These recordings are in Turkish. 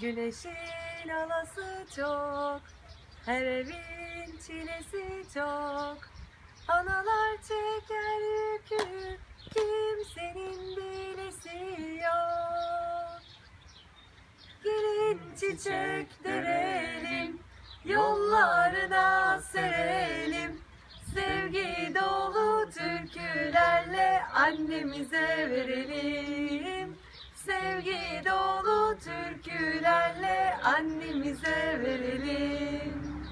Güneşin alası çok, her evin çilesi çok. Analar çeker yükü, kimsenin bilesi yok. Gelin çiçek derelim, yollarına serelim. Sevgi dolu türkülerle annemize verelim. Annemize verelim.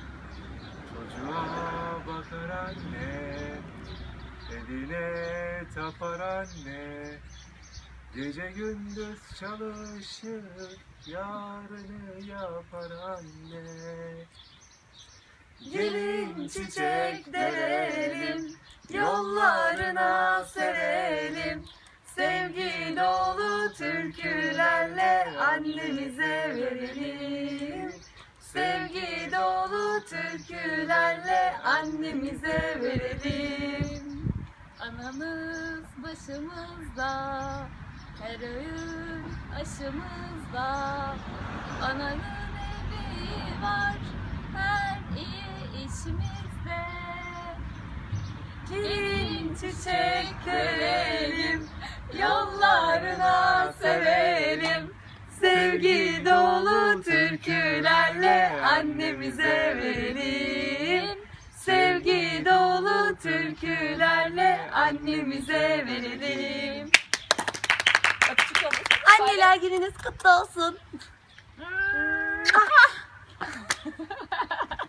Çocuğa bakar anne, eline tapar anne. Gece gündüz çalışır, yarını yapar anne. Gelin çiçek derelim, yollarına serelim. Sevgi dolu türkülerle annemize verelim. Sevgi dolu türkülerle annemize verelim. Anamız başımızda, her öğün aşımızda. Ananın emeği var, her iyi işimizde. Gelin çiçek Sevgi dolu türkülerle annemize verelim. Sevgi dolu türkülerle annemize verelim. Anneler gününüz kutlu olsun.